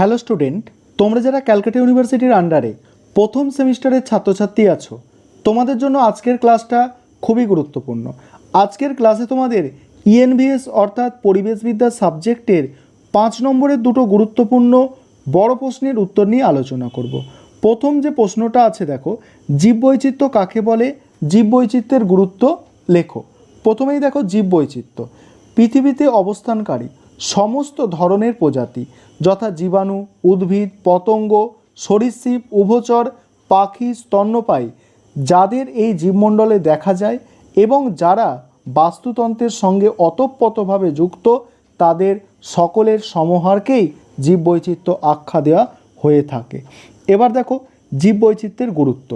Hello student, তোমরা যারা ক্যালকাটা ইউনিভার্সিটির আন্ডারে প্রথম সেমিস্টারের ছাত্রছাত্রী আছো, তোমাদের জন্য আজকের ক্লাসটা খুবই গুরুত্বপূর্ণ। আজকের ক্লাসে তোমাদের ইএনভিএস অর্থাৎ পরিবেশবিদ্যা সাবজেক্টের পাঁচ নম্বরের দুটো গুরুত্বপূর্ণ বড় প্রশ্নের উত্তর নিয়ে আলোচনা করব। প্রথম যে প্রশ্নটা আছে দেখো, জীববৈচিত্র্য কাকে বলে? জীববৈচিত্র্যের গুরুত্ব লেখো। প্রথমেই দেখো জীববৈচিত্র্য, পৃথিবীতে অবস্থানকারী। সমস্ত ধরনের প্রজাতি, যথা জীবাণু, উদ্ভিদ, পতঙ্গ, সরীসৃপ, উভচর, পাখি, স্তন্যপায়ী, যাদের এই জীবমণ্ডলে দেখা যায় এবং যারা বাস্তুতন্ত্রের সঙ্গে অতপ্রতভাবে যুক্ত, তাদের সকলের সমহারকেই জীববৈচিত্র্য আখ্যা দেওয়া হয়ে থাকে। এবার দেখো জীববৈচিত্র্যের গুরুত্ব।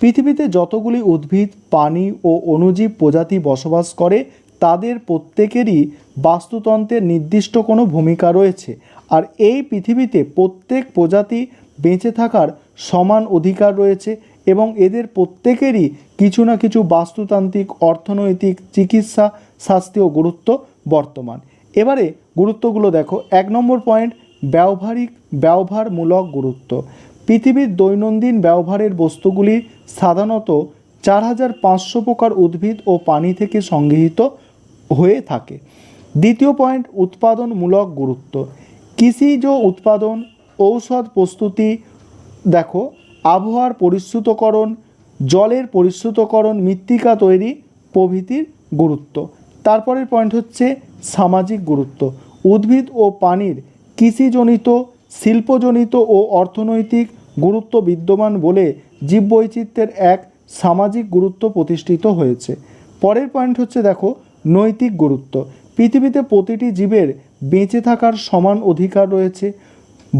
পৃথিবীতে যতগুলি উদ্ভিদ, প্রাণী ও অণুজীব প্রজাতি বসবাস করে তাদের প্রত্যেকেরই বাস্তুতন্ত্রের নির্দিষ্ট কোনো ভূমিকা রয়েছে। আর এই পৃথিবীতে প্রত্যেক প্রজাতি বেঁচে থাকার সমান অধিকার রয়েছে এবং এদের প্রত্যেকেরই কিছু না কিছু বাস্তুতান্ত্রিক, অর্থনৈতিক, চিকিৎসা শাস্ত্রীয় গুরুত্ব বর্তমান। এবারে গুরুত্বগুলো দেখো। এক নম্বর পয়েন্ট, ব্যবহারিক, ব্যবহারমূলক গুরুত্ব। পৃথিবীর দৈনন্দিন ব্যবহারের বস্তুগুলি সাধারণত চার হাজার পাঁচশো প্রকার উদ্ভিদ ও পানি থেকে সংগৃহীত। হয়ে থাকে। দ্বিতীয় পয়েন্ট উৎপাদনমূলক গুরুত্ব। কৃষিজ উৎপাদন, ঔষধ প্রস্তুতি, দেখো, আবহাওয়ার পরিশ্রুতকরণ, জলের পরিশ্রুতকরণ, মৃত্তিকা তৈরি প্রভৃতির গুরুত্ব। তারপরের পয়েন্ট হচ্ছে সামাজিক গুরুত্ব। উদ্ভিদ ও পানির কৃষিজনিত, শিল্পজনিত ও অর্থনৈতিক গুরুত্ব বিদ্যমান বলে জীববৈচিত্র্যের এক সামাজিক গুরুত্ব প্রতিষ্ঠিত হয়েছে। পরের পয়েন্ট হচ্ছে, দেখো নৈতিক গুরুত্ব। পৃথিবীতে প্রতিটি জীবের বেঁচে থাকার সমান অধিকার রয়েছে।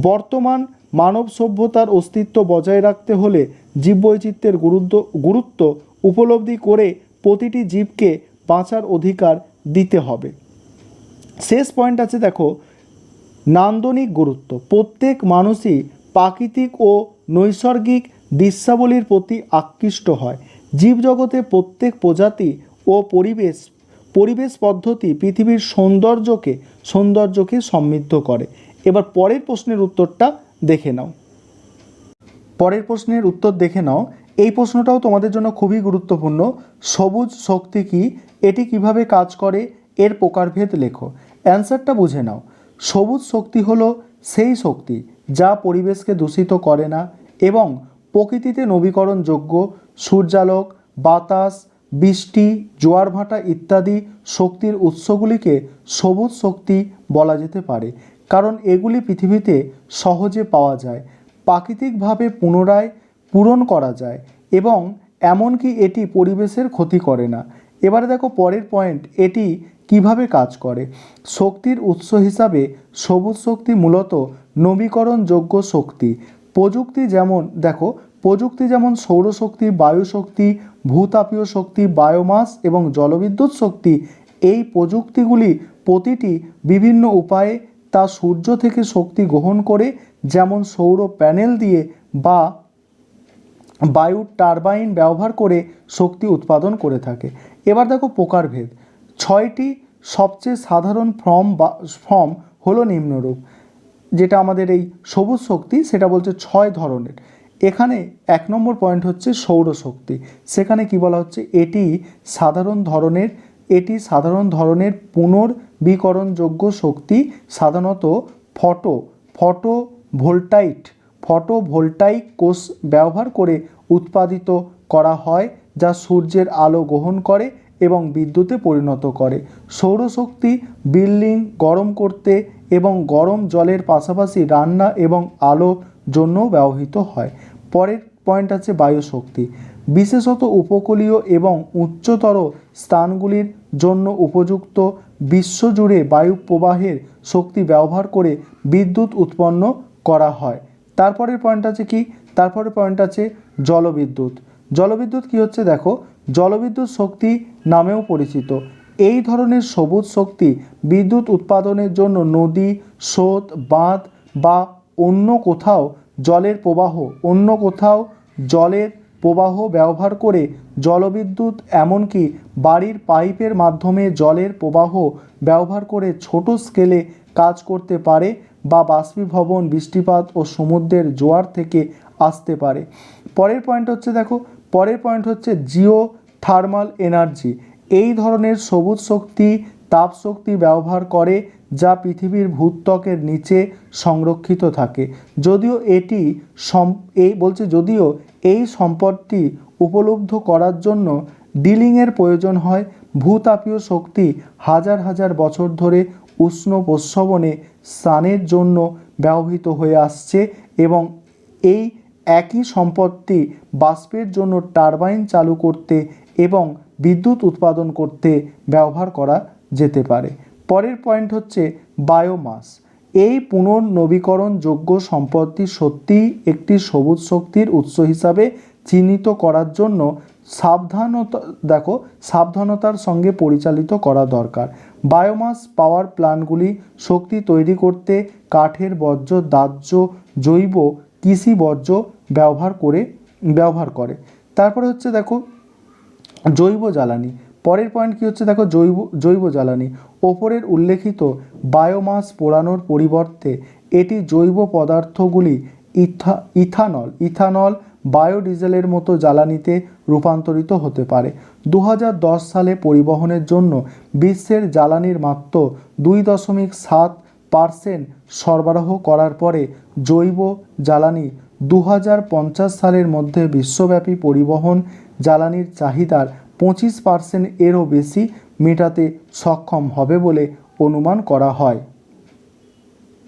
বর্তমান মানব সভ্যতার অস্তিত্ব বজায় রাখতে হলে জীববৈচিত্র্যের গুরুত্ব গুরুত্ব উপলব্ধি করে প্রতিটি জীবকে বাঁচার অধিকার দিতে হবে। শেষ পয়েন্ট আছে দেখো, নান্দনিক গুরুত্ব। প্রত্যেক মানুষই প্রাকৃতিক ও নৈসর্গিক দৃশ্যাবলীর প্রতি আকৃষ্ট হয়। জীবজগতে প্রত্যেক প্রজাতি ও পরিবেশ পরিবেশ পদ্ধতি পৃথিবীর সৌন্দর্যকে সৌন্দর্যকে সমৃদ্ধ করে। এবার পরের প্রশ্নের উত্তরটা দেখে নাও। পরের প্রশ্নের উত্তর দেখে নাও। এই প্রশ্নটাও তোমাদের জন্য খুবই গুরুত্বপূর্ণ। সবুজ শক্তি কি? এটি কীভাবে কাজ করে? এর প্রকারভেদ লেখো। অ্যান্সারটা বুঝে নাও। সবুজ শক্তি হলো সেই শক্তি যা পরিবেশকে দূষিত করে না এবং প্রকৃতিতে নবীকরণযোগ্য সূর্যালোক, বাতাস বৃষ্টি, জোয়ার ভাটা ইত্যাদি শক্তির উৎসগুলিকে সবুজ শক্তি বলা যেতে পারে। কারণ এগুলি পৃথিবীতে সহজে পাওয়া যায়, প্রাকৃতিকভাবে পুনরায় পূরণ করা যায় এবং এমনকি এটি পরিবেশের ক্ষতি করে না। এবারে দেখো পরের পয়েন্ট এটি কীভাবে কাজ করে? শক্তির উৎস হিসাবে সবুজ শক্তি মূলত নবীকরণযোগ্য শক্তি। প্রযুক্তি যেমন, দেখো, প্রযুক্তি যেমন সৌরশক্তি, বায়ুশক্তি ভূতাপীয় শক্তি, বায়োমাস এবং জলবিদ্যুৎ শক্তি এই প্রযুক্তিগুলি প্রতিটি বিভিন্ন উপায়ে তা সূর্য থেকে শক্তি গ্রহণ করে, যেমন সৌর প্যানেল দিয়ে বা বায়ু টারবাইন ব্যবহার করে শক্তি উৎপাদন করে থাকে। এবার দেখো প্রকারভেদ। ছয়টি সবচেয়ে সাধারণ ফর্ম বা, ফর্ম হলো নিম্নরূপ। যেটা আমাদের এই সবুজ শক্তি, সেটা বলছে ছয় ধরনের। এখানে এক নম্বর পয়েন্ট হচ্ছে সৌরশক্তি। সেখানে কি বলা হচ্ছে? এটি সাধারণ ধরনের, এটি সাধারণ ধরনের পুনর্বীকরণযোগ্য শক্তি, সাধারণত photo photo voltaic photo voltaic কোষ ব্যবহার করে উৎপাদিত করা হয়, যা সূর্যের আলো গ্রহণ করে এবং বিদ্যুতে পরিণত করে। সৌরশক্তি বিল্ডিং গরম করতে এবং গরম জলের পাশাপাশি রান্না এবং আলো জন্যও ব্যবহৃত হয়। পরের পয়েন্ট আছে বায়ুশক্তি। বিশেষত উপকূলীয় এবং উচ্চতর স্থানগুলির জন্য উপযুক্ত বিশ্বজুড়ে বায়ু প্রবাহের শক্তি ব্যবহার করে বিদ্যুৎ উৎপন্ন করা হয়। তারপরের পয়েন্ট আছে কি? তারপরের পয়েন্ট আছে জলবিদ্যুৎ। জলবিদ্যুৎ কি হচ্ছে দেখো? জলবিদ্যুৎ শক্তি নামেও পরিচিত। এই ধরনের সবুজ শক্তি বিদ্যুৎ উৎপাদনের জন্য নদী, স্রোত, বাঁধ বা অন্য কোথাও জলের প্রবাহ অন্য কোথাও জলের প্রবাহ ব্যবহার করে জলবিদ্যুৎ, এমনকি বাড়ির পাইপের মাধ্যমে জলের প্রবাহ ব্যবহার করে ছোট স্কেলে কাজ করতে পারে বা বাষ্পীভবন, বৃষ্টিপাত ও সমুদ্রের জোয়ার থেকে আসতে পারে। পরের পয়েন্ট হচ্ছে দেখো, পরের পয়েন্ট হচ্ছে জিও থার্মাল এনার্জি এই ধরনের সবুজ শক্তি তাপ শক্তি ব্যবহার করে যা পৃথিবীর ভূত্বকের নিচে সংরক্ষিত থাকে। যদিও এটি সম, এই বলছে যদিও এই সম্পদটি উপলব্ধ করার জন্য ডিলিংয়ের প্রয়োজন হয়, ভূতাপীয় শক্তি হাজার হাজার বছর ধরে উষ্ণ প্রস্রবণে স্নানের জন্য ব্যবহৃত হয়ে আসছে এবং এই একই সম্পদটি বাষ্পের জন্য টারবাইন চালু করতে এবং বিদ্যুৎ উৎপাদন করতে ব্যবহার করা যেতে পারে। পরের পয়েন্ট হচ্ছে বায়োমাস এই পুনর্নবীকরণযোগ্য সম্পত্তি সত্যিই একটি সবুজ শক্তির উৎস হিসাবে চিহ্নিত করার জন্য সাবধানতা, দেখো, সাবধানতার সঙ্গে পরিচালিত করা দরকার। বায়োমাস পাওয়ার প্ল্যান্টগুলি শক্তি তৈরি করতে কাঠের বর্জ্য, দাহ্য, জৈব, কৃষি বর্জ্য ব্যবহার করে ব্যবহার করে। তারপরে হচ্ছে, দেখো, জৈব জ্বালানি। পরের পয়েন্ট কি হচ্ছে? দেখো জৈব জৈব জ্বালানি। ওপরের উল্লেখিত বায়োমাস পোড়ানোর পরিবর্তে এটি জৈব পদার্থগুলি ইথা, ইথানল ইথানল বায়োডিজেলের মতো জ্বালানিতে রূপান্তরিত হতে পারে। দু হাজার দশ সালে পরিবহনের জন্য বিশ্বের জ্বালানির মাত্র দুই দশমিক সাত পার্সেন্ট সরবরাহ করার পরে জৈব জ্বালানি দু হাজার পঞ্চাশ সালের মধ্যে বিশ্বব্যাপী পরিবহন জ্বালানির চাহিদার পঁচিশ পার্সেন্ট এরও বেশি মেটাতে সক্ষম হবে বলে অনুমান করা হয়।